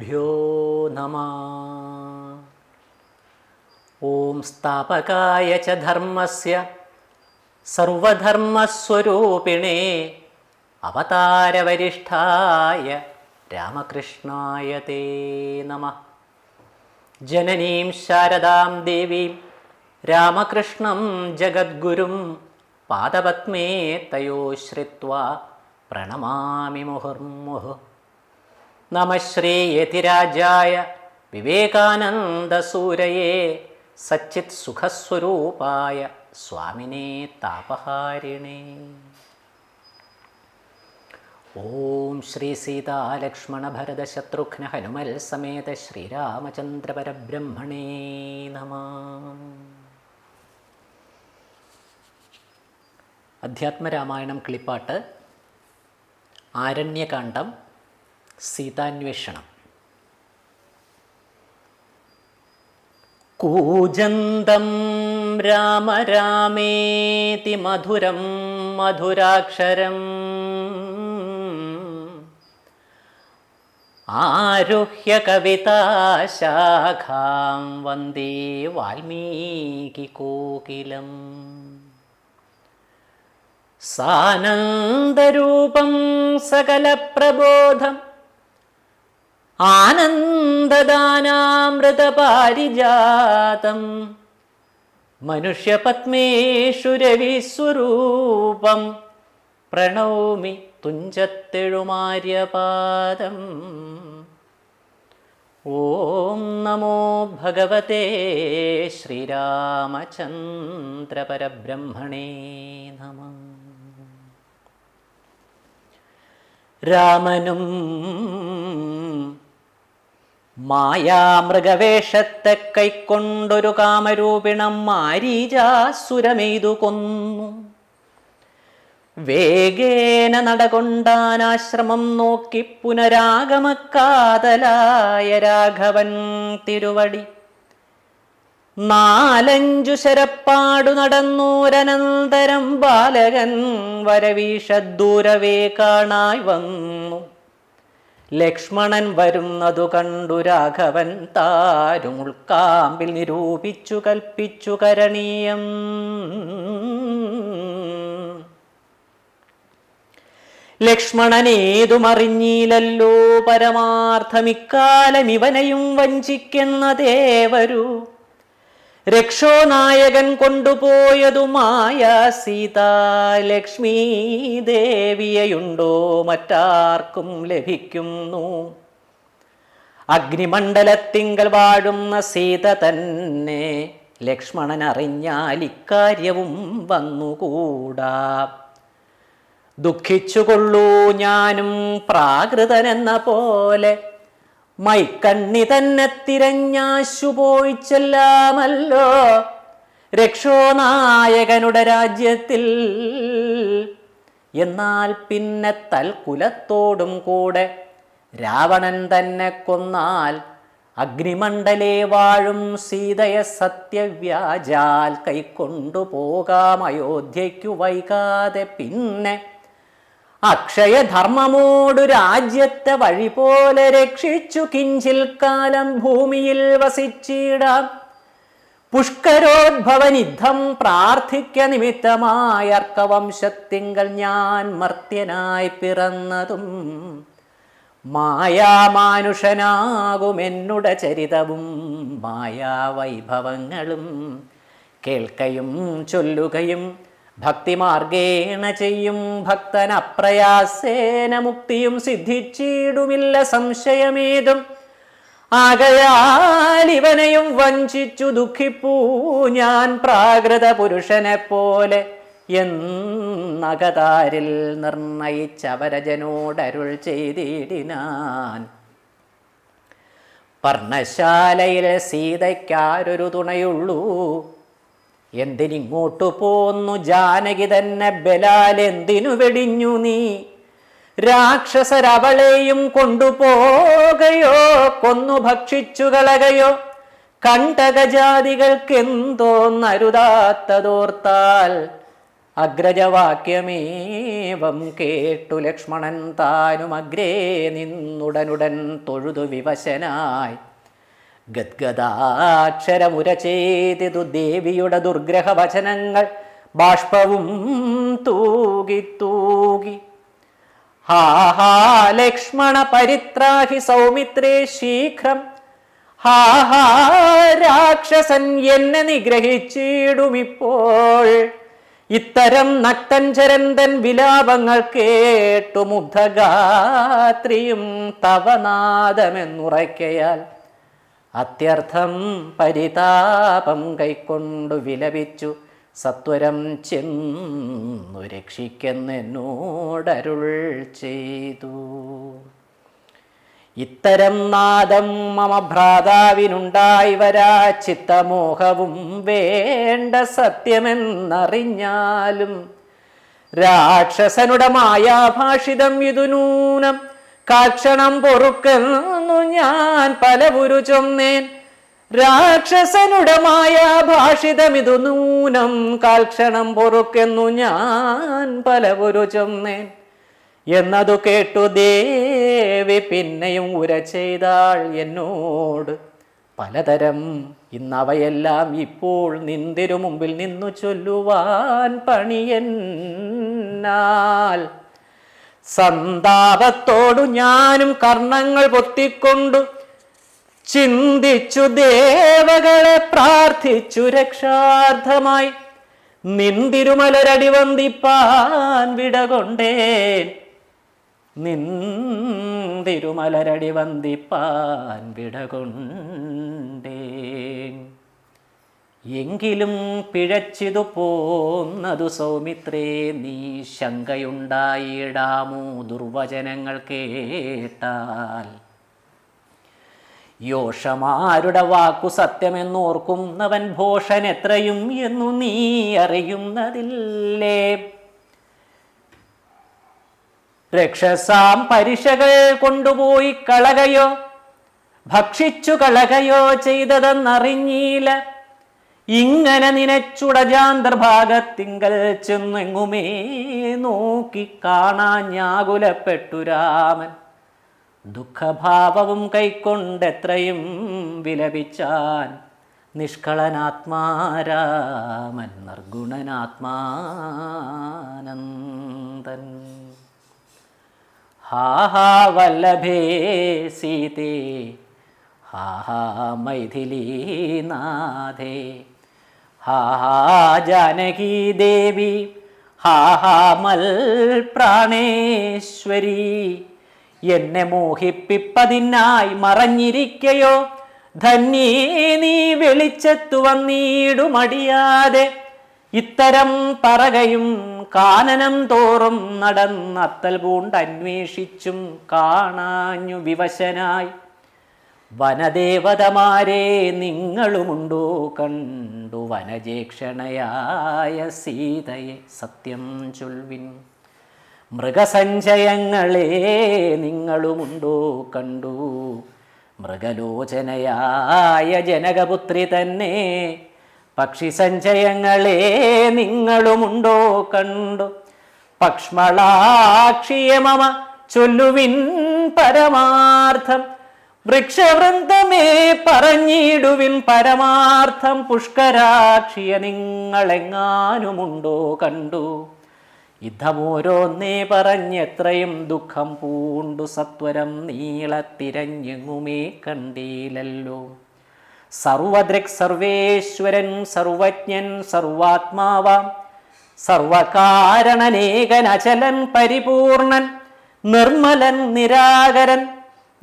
ശ്രീഗുരുഭ്യോ നമ ഓം സ്ഥാപകായ ച ധർമ്മസ്യ സർവധർമ്മസ്വരൂപിണേ അവതാരവരിഷ്ഠായ രാമകൃഷ്ണായ തേ നമ ജനനീം ശാരദാം ദേവീം രാമകൃഷ്ണം ജഗദ്ഗുരും പാദപത്മേ തയോ ശ്രിത്വാ പ്രണമാമി മുഹുർമുഹു നമ ശ്രീയതിരാജായ വിവേകാനന്ദസൂരയേ സച്ചിത് സുഖസ്വരൂപായ സ്വാമിനേ താപഹാരിണേ. ഓം ശ്രീ സീതാലക്ഷ്മണ ഭരത ശത്രുഘ്ന ഹനുമൽ സമേത ശ്രീരാമചന്ദ്ര പരബ്രഹ്മണേ നമ. അധ്യാത്മരാമായണം കിളിപ്പാട്ട് ആരണ്യകാന്ഡം സീതാന്വേഷണം. കൂജന്തം രാമ രാമേതി മധുരം മധുരാക്ഷരം. ആരുഹ്യ കവിതാശാഖാം വന്ദേ വാൽമീകി കോകിലം. സാനന്ദരൂപം സകലപ്രബോധം ആനന്ദദാനാമൃതപാരിജാതം മനുഷ്യപത്മേശുരവിസ്വരൂപം പ്രണൗമി തുഞ്ചത്തെഴുമാര്യപാദം. ഓം നമോ ഭഗവതേ ശ്രീരാമചന്ദ്രപരബ്രഹ്മണേ നമ. രാമനും മായാമൃഗവേഷത്തെ കൈക്കൊണ്ടൊരു കാമരൂപിണം മാരീജാസുരമെയ്തു കൊന്നു വേഗേന നടകൊണ്ടാനാശ്രമം നോക്കി പുനരാഗമക്കാതലായ രാഘവൻ തിരുവടി. നാലഞ്ചു ശരപ്പാടു നടന്നൂരനന്തരം ബാലകൻ വരവീഷദൂരവേ കാണായി വന്നു. ലക്ഷ്മണൻ വരുന്നതു കണ്ടു രാഘവൻ താരും ഉൾക്കാമ്പിൽ നിരൂപിച്ചു കൽപ്പിച്ചു കരണീയം. ലക്ഷ്മണനേതുമറിഞ്ഞീലല്ലോ പരമാർത്ഥമിക്കാലം ഇവനെയും വഞ്ചിക്കുന്നതേവരു രക്ഷോനായകൻ കൊണ്ടുപോയതുമായ സീത. ലക്ഷ്മീ ദേവിയയുണ്ടോ മറ്റാർക്കും ലഭിക്കുന്നു. അഗ്നിമണ്ഡലത്തിങ്കൽ വാഴുന്ന സീത തന്നെ ലക്ഷ്മണൻ അറിഞ്ഞാൽ ഇക്കാര്യവും വന്നുകൂടാ. ദുഃഖിച്ചുകൊള്ളൂ ഞാനും പ്രാകൃതനെന്ന പോലെ മൈക്കണ്ണി തന്നെ തിരഞ്ഞാശു പോയി ചെല്ലാമല്ലോ. രക്ഷോനായകനുടെ രാജ്യത്തിൽ. എന്നാൽ പിന്നെ തൽക്കുലത്തോടും കൂടെ രാവണൻ തന്നെ കൊന്നാൽ അഗ്നിമണ്ഡലേ വാഴും സീതയ സത്യവ്യാജാൽ കൈക്കൊണ്ടു പോകാം. അയോധ്യയ്ക്കു വൈകാതെ പിന്നെ അക്ഷയധർമ്മമോടു രാജ്യത്തെ വഴി പോലെ രക്ഷിച്ചു കിഞ്ചിൽ കാലം ഭൂമിയിൽ വസിച്ചിടാം. പുഷ്കരോദ്ഭവനിദ്ധം പ്രാർത്ഥിക്ക നിമിത്തമായ അർക്കവംശത്തിങ്കൽ ഞാൻ മർത്യനായി പിറന്നതും മായാമാനുഷനാകുമെന്നുട ചരിതവും മായാവൈഭവങ്ങളും കേൾക്കയും ചൊല്ലുകയും ഭക്തിമാർഗേണ ചെയ്യും ഭക്തൻ അപ്രയാസേന മുക്തിയും സിദ്ധിച്ചിടുമില്ല സംശയമേതും. ആകയാൽ ഇവനെയും വഞ്ചിച്ചു ദുഃഖിപ്പൂ ഞാൻ പ്രാകൃത പുരുഷനെ പോലെ എന്നകതാരിൽ നിർണയിച്ചവരജനോടരുൾ ചെയ്തിടിനാൻ. പർണശാലയിൽ സീതയ്ക്കാരൊരു തുണയുള്ളൂ. എന്തിനിങ്ങോട്ടു പോന്നു ജാനകി തന്നെ ബലാൽ എന്തിനു വെടിഞ്ഞു നീ? രാക്ഷസരവളെയും കൊണ്ടുപോകയോ കൊന്നു ഭക്ഷിച്ചു കളകയോ? കണ്ടകജാതികൾക്കെന്തോന്നരുതാത്തതോർത്താൽ അഗ്രജവാക്യമേവം കേട്ടു ലക്ഷ്മണൻ താനും അഗ്രേ നിന്നുടനുടൻ തൊഴുതു വിവശനായി. ഗദ്ഗദാക്ഷരമുര ചെയ്തിതു ദേവിയുടെ ദുർഗ്രഹ വചനങ്ങൾ ബാഷ്പവും തൂകി തൂകി. ഹാ ഹാ ലക്ഷ്മണ പരിത്രാഹി സൗമിത്രേ ശീഘ്രം. ഹാ ഹാ രാക്ഷസൻ എന്നെ നിഗ്രഹിച്ചിടുമിപ്പോൾ. ഇത്തരം നക്തഞ്ചരന്തൻ വിലാപങ്ങൾ കേട്ടു മുഗ്ധഗാത്രിയും തവനാദമെന്നുറയ്ക്കയാൽ അത്യർത്ഥം പരിതാപം കൈക്കൊണ്ടു വിലപിച്ചു. സത്വരം ചെന്നു രക്ഷിക്കെന്നോടരുൾ ചെയ്തു. ഇത്തരം നാദം മമ ഭ്രാതാവിനുണ്ടായി വരാ. ചിത്തമോഹവും വേണ്ട സത്യമെന്നറിഞ്ഞാലും രാക്ഷസനുടെ മായാഭാഷിതം ഇതു നൂനം കാക്ഷണം പൊറുക്കുന്നു ഞാൻ പല ഗുരു ചൊന്നേൻ രാക്ഷസനുടമായ ഭാഷിതമിതു നൂനം കാൽക്ഷണം പൊറുക്കുന്നു ഞാൻ പല ഗുരു ചൊന്നേൻ. എന്നതു കേട്ടു ദേവി പിന്നെയും ഉര ചെയ്താൾ എന്നോട്. പലതരം ഇന്നവയെല്ലാം ഇപ്പോൾ നിന്തിരു മുമ്പിൽ നിന്നു ചൊല്ലുവാൻ പണിയന്നാൽ. സന്താപത്തോടു ഞാനും കർണങ്ങൾ പൊത്തിക്കൊണ്ടു ചിന്തിച്ചു ദേവകളെ പ്രാർത്ഥിച്ചു രക്ഷാർത്ഥമായി. നിന്തിരുമലരടി വന്ദിപ്പാൻ വിടകൊണ്ടേൻ. നിന്തിരുമലരടി വന്ദിപ്പാൻ വിടകൊണ്ടേൻ. എങ്കിലും പിഴച്ചിതു പോന്നതു സൗമിത്രേ നീ ശങ്കയുണ്ടായിടാമോ ദുർവചനങ്ങൾ കേട്ടാൽ? യോഷമാരുടെ വാക്കു സത്യമെന്നോർക്കുന്നവൻ ഭോഷൻ എത്രയും എന്നു നീ അറിയുന്നതില്ലേ? രക്ഷസാം പരിശകൾ കൊണ്ടുപോയി കളകയോ ഭക്ഷിച്ചു കളകയോ ചെയ്തതെന്നറിഞ്ഞീല? ഇങ്ങനെ നിനച്ചുടജാന്തർഭാഗത്തിങ്കൽ ചെന്നെങ്ങുമേ നോക്കി കാണാഞ്ഞാകുലപ്പെട്ടു രാമൻ. ദുഃഖഭാവവും കൈക്കൊണ്ടെത്രയും വിലപിച്ചാൻ നിഷ്കളനാത്മാരാമൻ നിർഗുണനാത്മാനന്ദൻ. ഹാഹാ വല്ലഭേ സീതേ ഹാഹാ മൈഥിലീനാഥേ. ഹാ ഹാ ജാനകി ദേവി. ഹാ മൽ എന്നെ മോഹിപ്പിപ്പതിനായി മറഞ്ഞിരിക്കയോ? ധന്യേ നീ വെളിച്ചത്തു വന്നിടുമടിയാതെ ഇത്തരം പറകയും കാനനം തോറും നടന്നത്തൽ പൂണ്ടന്വേഷിച്ചും കാണാഞ്ഞു വിവശനായി. വനദേവതമാരെ നിങ്ങളുമുണ്ടോ കണ്ടു വനജേക്ഷണയായ സീതയെ സത്യം ചൊൽവിൻ. മൃഗസഞ്ചയങ്ങളെ നിങ്ങളുമുണ്ടോ കണ്ടു. മൃഗലോചനയായ ജനകപുത്രി തന്നെ പക്ഷിസഞ്ചയങ്ങളെ നിങ്ങളുമുണ്ടോ കണ്ടു. പക്ഷ്മളാക്ഷിയ മമ ചൊല്ലുവിൻ പരമാർത്ഥം വൃക്ഷവൃന്ദമേ പറഞ്ഞിടുവിൻ പരമാർത്ഥം പുഷ്കരാക്ഷിയ നിങ്ങളെങ്ങാനുമുണ്ടോ കണ്ടു. യുദ്ധമോരോന്നേ പറഞ്ഞെത്രയും ദുഃഖം പൂണ്ടു. സത്വരം നീളത്തിരഞ്ഞെങ്ങുമേ കണ്ടീലല്ലോ സർവദൃക് സർവേശ്വരൻ സർവജ്ഞൻ സർവാത്മാവാം. സർവകാരണനേകൻ അചലൻ പരിപൂർണൻ നിർമ്മലൻ നിരാകരൻ.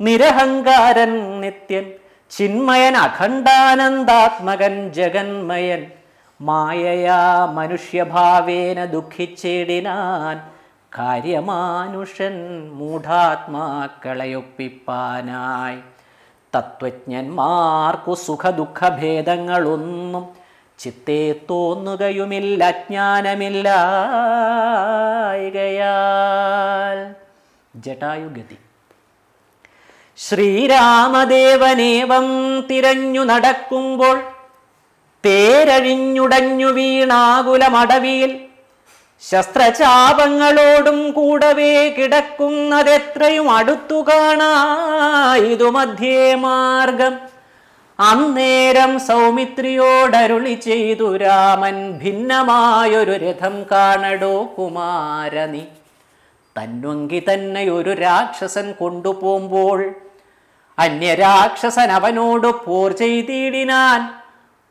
നിരഹങ്കാരൻ നിത്യൻ ചിന്മയൻ അഖണ്ഡാനന്ദാത്മകൻ ജഗന്മയൻ. മായയാ മനുഷ്യഭാവേന ദുഃഖിച്ചിടിനാൻ കാര്യമാനുഷൻ മൂഢാത്മാക്കളെയൊപ്പിപ്പാനായി. തത്വജ്ഞന്മാർക്കു സുഖദുഃഖഭേദങ്ങളൊന്നും ചിത്തെ തോന്നുകയുമില്ല ജ്ഞാനമില്ലായകയാൽ ജടായുഗതി. ശ്രീരാമദേവനേവം തിരഞ്ഞു നടക്കുമ്പോൾ തേരഴിഞ്ഞുടഞ്ഞു വീണാകുലമടവിയിൽ ശസ്ത്രചാപങ്ങളോടും കൂടവേ കിടക്കുന്നതെത്രയും അടുത്തു കാണാ ഇതു മധ്യേ മാർഗം. അന്നേരം സൗമിത്രിയോടരുളി ചെയ്തു രാമൻ ഭിന്നമായൊരു രഥം കാണടോ കുമാരനി. തന്നൊങ്കി തന്നെ ഒരു രാക്ഷസൻ കൊണ്ടുപോകുമ്പോൾ അന്യരാക്ഷസൻ അവനോട് പോർ ചെയ്തിടിനാൻ.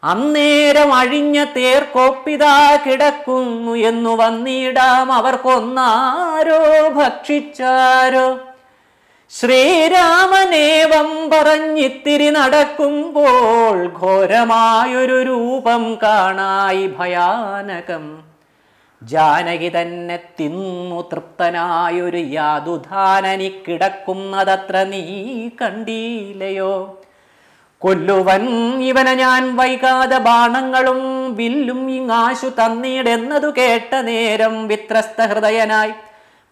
അന്നേരം അഴിഞ്ഞ തേർക്കൊപ്പിതാ കിടക്കുന്നു എന്നു വന്നിടാം അവർക്കൊന്നാരോ ഭക്ഷിച്ചാരോ. ശ്രീരാമനേവം പറഞ്ഞിത്തിരി നടക്കുമ്പോൾ ഘോരമായൊരു രൂപം കാണായി ഭയാനകം. ജാനകി തന്നെ തിന്നു തൃപ്തനായൊരു യാതുധാനനി കിടക്കുന്നതത്ര നീ കണ്ടീലയോ? കൊല്ലുവൻ ഇവനെ ഞാൻ വൈകാതെ ബാണങ്ങളും വില്ലും ഇങ്ങാശു തന്നീടെന്നതു കേട്ട നേരം വിത്രസ്ത ഹൃദയനായി.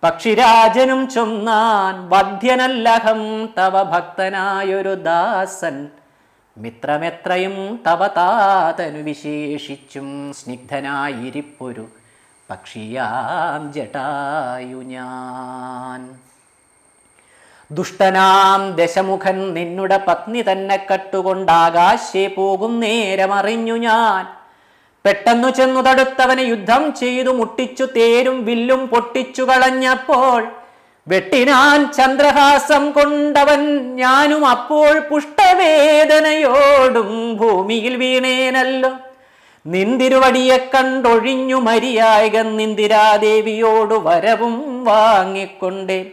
പക്ഷിരാജനും ചൊന്നാൻ വധ്യനല്ലഹം തവ ഭക്തനായൊരു ദാസൻ. മിത്രമെത്രയും തവ താതനു വിശേഷിച്ചും സ്നിഗ്ധനായിരിപ്പൊരു പക്ഷിയാം ജടായു ഞാൻ. ദുഷ്ടനാം ദശമുഖൻ നിന്നുടെ പത്നി തന്നെ കട്ടുകൊണ്ടാകാശേ പോകും നേരമറിഞ്ഞു ഞാൻ. പെട്ടെന്നു ചെന്നു തടുത്തവനെ യുദ്ധം ചെയ്തു മുട്ടിച്ചു തേരും വില്ലും പൊട്ടിച്ചു കളഞ്ഞപ്പോൾ വെട്ടിനാൻ ചന്ദ്രഹാസം കൊണ്ടവൻ ഞാനും അപ്പോൾ പുഷ്ടവേദനയോടും ഭൂമിയിൽ വീണേനല്ലോ. നിന്തിരുവടിയെ കണ്ടൊഴിഞ്ഞു മരിയായകൻ നിന്തിരാദേവിയോട് വരവും വാങ്ങിക്കൊണ്ടേ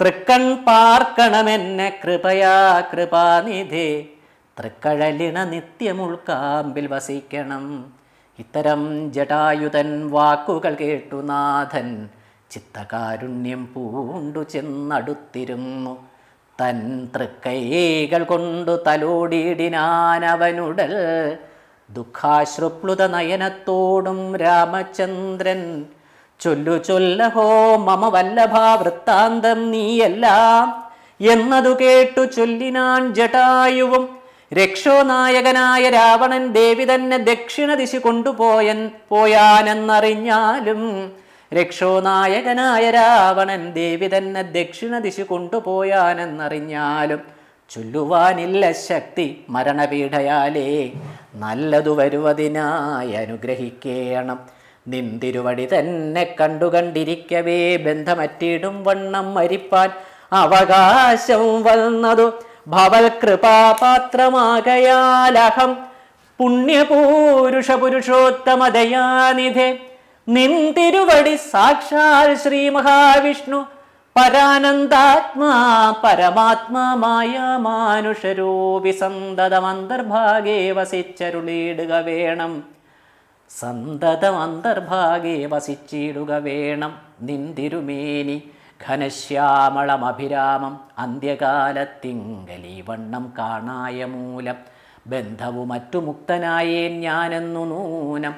തൃക്കൺ പാർക്കണമെന്നെ കൃപയാ കൃപാനിധേ. തൃക്കഴലിണ നിത്യമുൾക്കാമ്പിൽ വസിക്കണം. ഇത്തരം ജടായുതൻ വാക്കുകൾ കേട്ടു നാഥൻ. ചിത്തകാരുണ്യം പൂണ്ടു ചെന്നടുത്തിരുന്നു. തൻ തൃക്കൈകൾ കൊണ്ടു തലോടിയിടിനാൻ അവനുടൽ ദുഃഖാശ്രുപ്ലുത നയനത്തോടും രാമചന്ദ്രൻ ചൊല്ലു ചൊല്ലഹോ മമ വല്ലഭാ വൃത്താന്തം നീയെല്ലാം എന്നതു കേട്ടു ചൊല്ലിനാൻ ജടായുവും രക്ഷോനായകനായ രാവണൻ ദേവി തന്നെ ദക്ഷിണ ദിശ കൊണ്ടുപോയൻ പോയാനെന്നറിഞ്ഞാലും രക്ഷോനായകനായ രാവണൻ ദേവി തന്നെ ദക്ഷിണ ദിശ കൊണ്ടുപോയാനെന്നറിഞ്ഞാലും ചൊല്ലുവാനില്ല ശക്തി മരണപീഠയാലേ. നല്ലതു വരുവതിനായി അനുഗ്രഹിക്കേണം. നിന്തിരുവടി തന്നെ കണ്ടു കണ്ടിരിക്കവേ. ബന്ധമറ്റിടും വണ്ണം മരിപ്പാൻ അവകാശം വന്നതു ഭവൽ കൃപാപാത്രമാകയാലഹം പുണ്യപൂരുഷ പുരുഷോത്തമദയാനിധേ നിന്തിരുവടി സാക്ഷാൽ ശ്രീ മഹാവിഷ്ണു പരാനന്ദാത്മാ പരമാത്മാമായ മാനുഷരൂപി സന്തതമന്തർഭാഗേ വസിച്ചരുളിയിടുക വേണം. സന്തതമന്തർഭാഗേ വസിച്ചിടുക വേണം. നിന്തിരുമേനി ഘനശ്യാമളമഭിരാമം. അന്ത്യകാലത്തിങ്കലീ വണ്ണം കാണായ മൂലം. ബന്ധവു മറ്റു മുക്തനായേൻ ഞാനെന്നു നൂനം.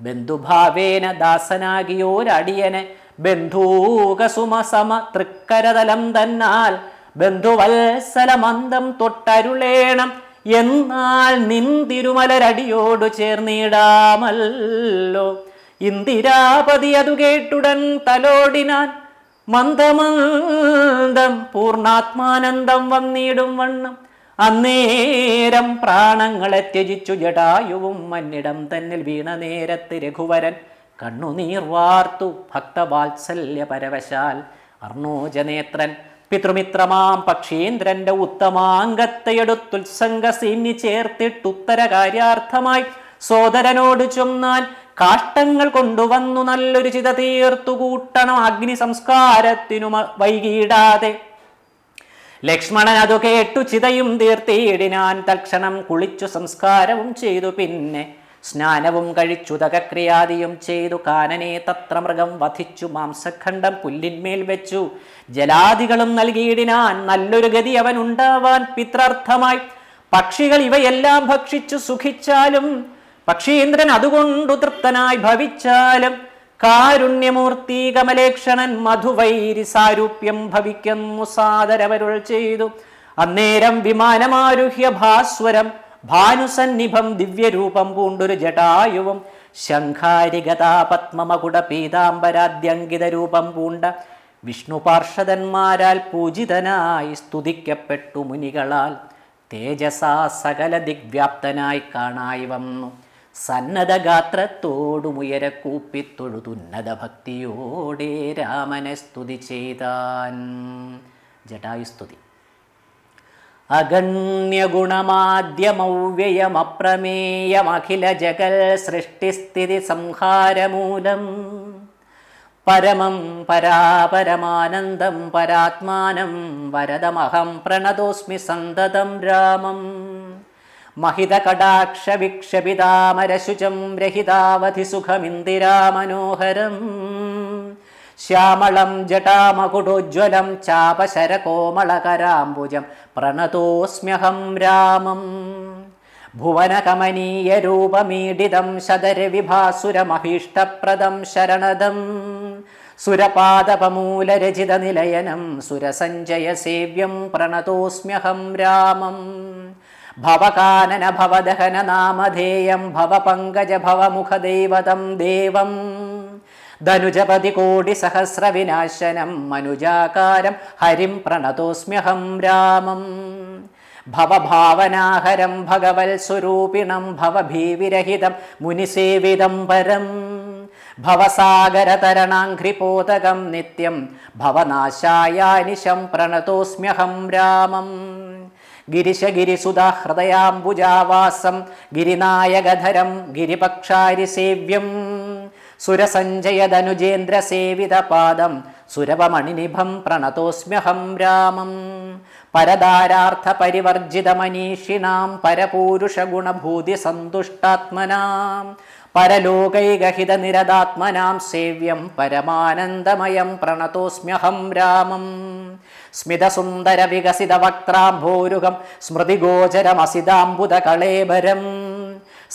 ബന്ധുഭാവേന ദാസനാകിയോരടിയനെ ബന്ധൂകസുമസമ തൃക്കരതലം തന്നാൽ ബന്ധുവത്സലമന്ദം തൊട്ടരുളേണം എന്നാൽ നിന്തിരുമലരടിയോടു ചേർന്നിടാമല്ലോ. ഇന്ദിരാപതി അതു കേട്ടുടൻ തലോടിനാൻ മന്ദമന്ദം പൂർണാത്മാനന്ദം വന്നിടും വണ്ണം. അന്നേരം പ്രാണങ്ങളെ ത്യജിച്ചു ജടായുവും മന്നിടം തന്നിൽ വീണ നേരത്ത് രഘുവരൻ കണ്ണുനീർ വാർത്തു ഭക്തവാത്സല്യ പരവശാൽ അർണോജനേത്രൻ പിതൃമിത്രമാം പക്ഷീന്ദ്രന്റെ ഉത്തമാംഗത്തെയെടുത്തുത്സംഗ സീന്നി ചേർത്തിട്ടുത്തര കാര്യാർത്ഥമായി സോദരനോട് ചൊന്നാൻ കാഷ്ടങ്ങൾ കൊണ്ടുവന്നു നല്ലൊരു ചിത തീർത്തു കൂട്ടണം അഗ്നി സംസ്കാരത്തിനു വൈകിടാതെ. ലക്ഷ്മണൻ അതു കേട്ടു ചിതയും തീർത്തിയിടിനാൻ തൽക്ഷണം കുളിച്ചു സംസ്കാരവും ചെയ്തു പിന്നെ സ്നാനവും കഴിച്ചു തകക്രിയാദിയും ചെയ്തു കാനനെ തത്ര മൃഗം വധിച്ചു മാംസഖണ്ഡം പുല്ലിന്മേൽ വെച്ചു. ജലാദികളും നൽകിയിടിനാൻ നല്ലൊരു ഗതി അവൻ ഉണ്ടാവാൻ പിത്രർത്ഥമായി. പക്ഷികൾ ഇവയെല്ലാം ഭക്ഷിച്ചു സുഖിച്ചാലും പക്ഷീന്ദ്രൻ അതുകൊണ്ടു തൃപ്തനായി ഭവിച്ചാലും കാരുണ്യമൂർത്തി കമലേക്ഷണൻ മധുവൈരി സാരൂപ്യം ഭവിക്കുന്നു സാദരവരുൾ ചെയ്തു. അന്നേരം വിമാനമാരുഹ്യ ഭാസ്വരം ഭാനുസന്നിഭം ദിവ്യരൂപം പൂണ്ടൊരു ജടായുവും ശംഖാരിഗതാ പത്മമകുട പീതാംബരാദ്യങ്കിത രൂപം പൂണ്ട വിഷ്ണു പാർഷദന്മാരാൽ പൂജിതനായി സ്തുതിക്കപ്പെട്ടു മുനികളാൽ തേജസാ സകല ദിഗ്വ്യാപ്തനായി കാണായി വന്നു. സന്നദ്ധഗാത്രത്തോടുമുയര കൂപ്പിത്തൊഴുതുന്നത ഭക്തിയോടെ രാമനെ സ്തുതി ചെയ്താൻ. ജടായുസ്തുതി അഗണ്യഗുണമാദ്യമൗവ്യയമപ്രമേയമഖില ജഗൽ സൃഷ്ടിസ്ഥിതി സംഹാരമൂലം പരമം പരാപരമാനന്ദം പരാത്മാനം വരദമഹം പ്രണതോസ്മി സന്തതം രാമം महितकटाक्षविक्षपितामरशुचं रहितावधिसुखमिन्दिरामनोहरम् ശ്യാമളം ജടാമകുടോജ്വലം ചാപശരകോമളകരാംബുജം പ്രണതോസ്മ്യഹം രാമം. ഭുവനകമനീയരൂപമീഡിതം ശതരവിഭാസുരമഭീഷ്ടപ്രദം ശരണദം. സുരപാദപമൂലരചിതനിലയനം സുരസഞ്ജയസേവ്യം പ്രണതോസ്മ്യഹം രാമം. ഭവകാനന ഭവദഹന നാമധേയം ഭവപങ്കജ ഭവമുഖദൈവതം ദേവം. ധനുജപതി കോടി സഹസ്രവിനാശനം മനുജാകാരം ഹരിം പ്രണതോസ്മ്യഹം രാമം. ഭവഭാവനാഹരം ഭഗവൽ സ്വരൂപിണം ഭവഭീവിരഹിതം മുനിസേവിതം പരം. ഭവസാഗരതരണാഘ്രിപോതകം നിത്യം ഭവനാശായാനിശം പ്രണതോസ്മ്യഹം രാമം. ഗിരിശഗിരിസുധാഹൃദയാംബുജാവാസം ഗിരിനായകധരം ഗിരിപക്ഷാരിസേവ്യം. സുരസഞ്ജയതനുജേന്ദ്രസേവിതപാദം സുരവമണിനിഭം പ്രണതോസ്മ്യഹം രാമം. പരദാരാർത്ഥ പരിവർജിത മനീഷിണാം പരപൂരുഷ പരപൂരുഷഗുണഭൂതി സന്തുഷ്ടാത്മനാം പരലോകൈകഹിതനിരതാത്മനാം സേവ്യം പരമാനന്ദമയം പ്രണതോസ്മ്യഹം രാമം. സ്മിതസുന്ദരവികസിതവക്ത്രാംഭോരുഹം സ്മൃതിഗോചരമസിതാംബുദകളേബരം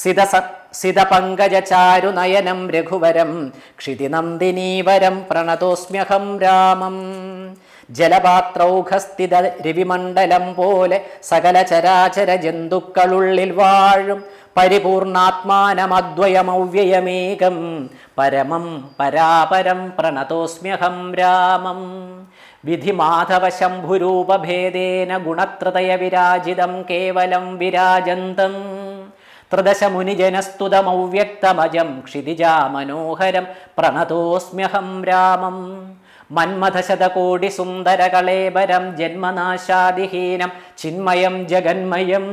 സിതസ സിതപങ്കജചാരുനയനം രഘുവരം ക്ഷിതിനന്ദിനീവരം പ്രണതോസ്മ്യഹം രാമം. ജലപാത്രൗഘസ്ഥിത രവിമണ്ഡലം പോലെ സകല ചരാചര ജന്തുക്കളുള്ളിൽ വാഴും പരിപൂർണാത്മാനമദ്വയമൗവ്യയമേകം. പരമം പരാപരം പ്രണതോസ്മ്യഹം രാമം. വിധിമാധവശംഭുരൂപഭേദേന ഗുണത്രതയ വിരാജിതം കേവലം വിരാജന്തം. ത്രിദശമുനിജനസ്തുതമൗവ്യക്തമജം ക്ഷിതിജാ മനോഹരം പ്രണതോസ്മ്യഹം രാമം. മന്മഥശതകോടി സുന്ദരകളേബരം ജന്മനാശാദിഹീനം ചിന്മയം ജഗന്മയം.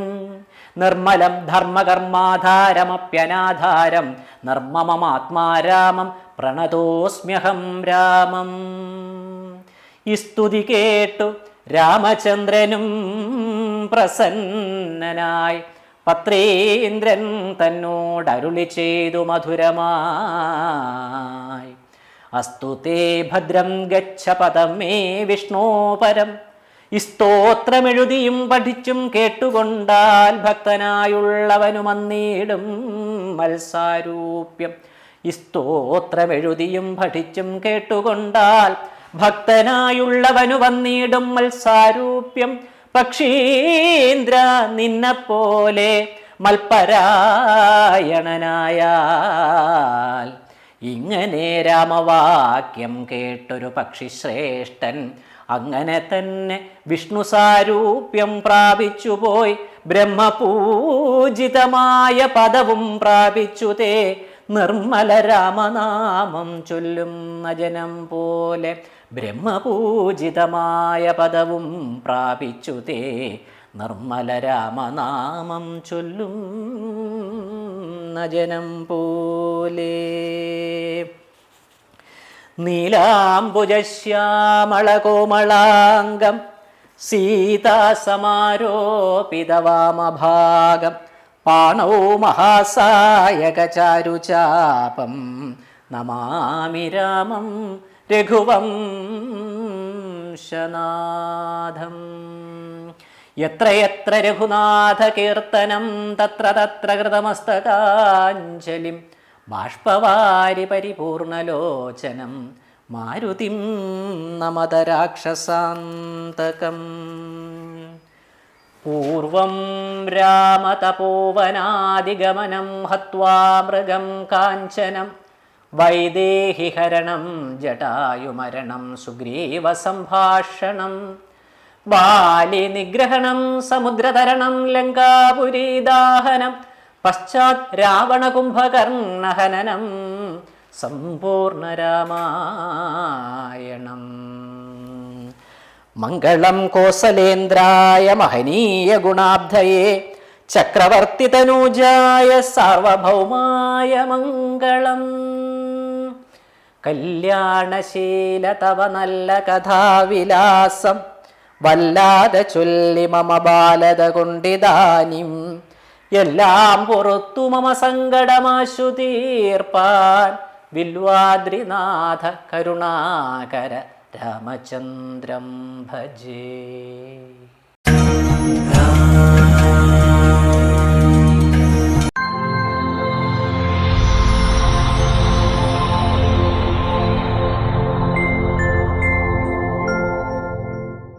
നിർമ്മലം ധർമ്മകർമാധാരമപ്യനാധാരം നിർമ്മമമാത്മാരാമം പ്രണതോസ്മ്യഹം രാമം. ഈ സ്തുതി കേട്ടു രാമചന്ദ്രനും പ്രസന്നനായി. പത്രേന്ദ്രൻ തന്നോടരുളി ചെയ്തു മധുരമായി. അസ്തു തേ ഭദ്രം ഗച്ഛ പദം മേ ഈ സ്തോത്രമെഴുതിയും പഠിച്ചും കേട്ടുകൊണ്ടാൽ ഭക്തനായുള്ളവനും അന്നീടും മത്സാരൂപ്യം. ഈ സ്തോത്രമെഴുതിയും പഠിച്ചും കേട്ടുകൊണ്ടാൽ ഭക്തനായുള്ളവനു വന്നിടും മത്സാരൂപ്യം. പക്ഷീന്ദ്ര നിന്നെപ്പോലെ മൽപരായണനായാൽ ഇങ്ങനെ രാമവാക്യം കേട്ടൊരു പക്ഷി ശ്രേഷ്ഠൻ അങ്ങനെ തന്നെ വിഷ്ണു സാരൂപ്യം പ്രാപിച്ചുപോയി ബ്രഹ്മപൂജിതമായ പദവും പ്രാപിച്ചു തേ. നിർമ്മല രാമനാമം ചൊല്ലും നജനം പോലെ ബ്രഹ്മപൂജിതമായ പദവും പ്രാപിച്ചു തേ നിർമ്മല രാമനാമം ചൊല്ലും നജനം പോലെ. നീലാംബുജശ്യാമളകോമളാംഗം സീതാസമാരോപിതവാമഭാഗം പാണൗ മഹാസായകചാരുചാപം നമാമി രാമം രഘുവംശനാഥം എത്രയെത്ര രഘുനാഥ കീർത്തനം തത്ര തത്ര കൃതമസ്തകാഞ്ജലിം. ബാഷ്പവാരി പരിപൂർണലോചനം മാരുതിം നമത രാക്ഷസാന്തകം പൂർവം രാമതപോവനാദിഗമനം ഹത്വാ മൃഗം കാഞ്ചനം. വൈദേഹിഹരണം ജടായുമരണം സുഗ്രീവസംഭാഷണം ബാലിനിഗ്രഹണം സമുദ്രതരണം ലങ്കാപുരീദാഹനം പശ്ചാത് രാവണകുംഭകർണഹനനം സമ്പൂർണരാമായണം. മംഗളം കോസലേന്ദ്രായ മഹനീയ ഗുണാബ്ധയേ ചക്രവർത്തിതനൂജായ സാർവഭൗമായ മംഗളം. കല്യാണശീല തവ നല്ല കഥാവിലാസം. വല്ലാതെ ചൊല്ലി മമ ബാലത കൊണ്ടിതാനിം. എല്ലാം പുറത്തു മമ സങ്കടമാശു തീർപ്പാൻ. വില്വാദ്രിനാഥ കരുണാകര രാമചന്ദ്രം ഭജേ.